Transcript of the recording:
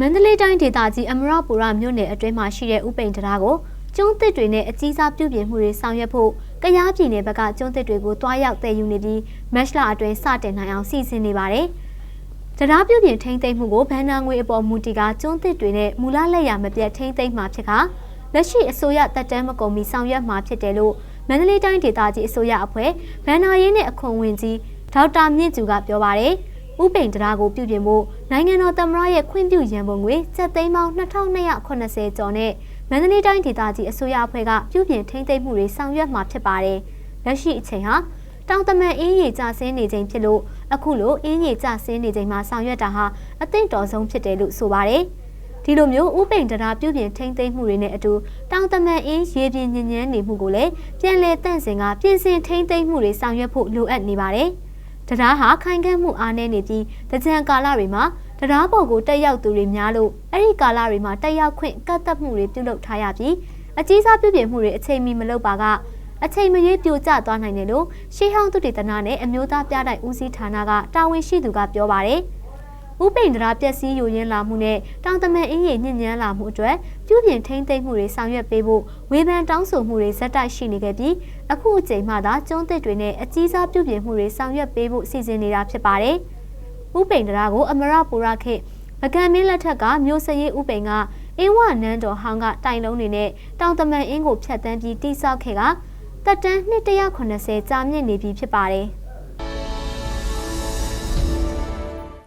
မန္တလေးတိုင်းဒေသကြီးအမရပူရမြို့နယ်အတွင်းမှာရှိတဲ့ဥပိန်တရားကိုကျုံးသစ်တွေနဲ့အကြီးစားပြုပြင်မှုတွေဆောင်ရွက်ဖို့ကရားပြည်နယ်ဘက်ကကျုံးသစ်တွေကိုတွားရောက်တည်ယူနေပြီးမက်ရှလာအတွင်းစတင်နိုင်အောင်စီစဉ်နေပါတယ်။တရားပြုပြင်ထိန်းသိမ်းမှုကိုဗန်နာငွေအပေါ်မူတည်ကကျုံးသစ်တွေနဲ့မူလလက်ရမပြတ်ထိန်းသိမ်းမှာဖြစ်ကလက်ရှိအစိုးရတက်တန်းမကုန်မီဆောင်ရွက်မှာဖြစ်တယ်လို့မန္တလေးတိုင်းဒေသကြီးအစိုးရအဖွဲ့ဗန်နာရေးနဲ့အခွန်ဝင်ကြီးဒေါက်တာမြင့်ကျူကပြောပါတယ်။ ဥပိန်တရားကိုပြုပြင်ဖို့နိုင်ငံတော်သမ္မတရဲ့ခွင့်ပြုရန်ပုံငွေစက်သိန်းပေါင်း2280ကျော်နဲ့မန္တလေးတိုင်းဒေသကြီးအစိုးရအဖွဲ့ကပြုပြင်ထိန်းသိမ်းမှုတွေဆောင်ရွက်မှာဖြစ်ပါတယ်။လက်ရှိအချိန်ဟာတောင်တမန်အင်းရီကျဆင်းနေချိန်ဖြစ်လို့အခုလိုအင်းရီကျဆင်းနေချိန်မှာဆောင်ရွက်တာဟာအသင့်တော်ဆုံးဖြစ်တယ်လို့ဆိုပါတယ်။ဒီလိုမျိုးဥပိန်တရားပြုပြင်ထိန်းသိမ်းမှုတွေနဲ့အတူတောင်တမန်အင်းရေပြင်ညဉ့်ညမ်းနေမှုကိုလည်းပြန်လည်တန့်စင်ကပြင်ဆင်ထိန်းသိမ်းမှုတွေဆောင်ရွက်ဖို့လိုအပ်နေပါတယ်။ တရားဟာခိုင်ခန့်မှုအားနည်းနေပြီးတကြံကာလတွေမှာတရားပေါ်ကိုတက်ရောက်သူတွေများလို့အဲ့ဒီကာလတွေမှာတက်ရောက်ခွင့်ကတ်သက်မှုတွေပြုလုပ်ထားရပြီးအကြီးစားပြုပြင်မှုတွေအချိန်မီမလုပ်ပါကအချိန်မရွေးပြိုကျသွားနိုင်တယ်လို့ရှေးဟောင်းသူတေသနာနဲ့အမျိုးသားပြတိုက်ဦးစီးဌာနကတာဝန်ရှိသူကပြောပါတယ်။ ဥပိန်ဒရာပျက်စီးယိုယင်းလာမှုနဲ့တောင်တမန်အင်းရဲ့ညဉ့်ညမ်းလာမှုအတွက်ပြုပြင်ထိန်းသိမ်းမှုတွေဆောင်ရွက်ပေးဖို့ဝေဖန်တောင်းဆိုမှုတွေဇက်တိုက်ရှိနေခဲ့ပြီးအခုအချိန်မှသာကျုံးသစ်တွေနဲ့အကြီးစားပြုပြင်မှုတွေဆောင်ရွက်ပေးဖို့စီစဉ်နေတာဖြစ်ပါတယ်။ဥပိန်ဒရာကိုအမရပူရခေပကံမင်းလက်ထက်ကမြို့စရေးဥပိန်ကအင်းဝနန်းတော်ဟောင်းကတိုင်လုံးတွေနဲ့တောင်တမန်အင်းကိုဖျက်တမ်းပြီးတိစောက်ခဲ့ကတက်တန်း290ကြာမြင့်နေပြီဖြစ်ပါတယ်။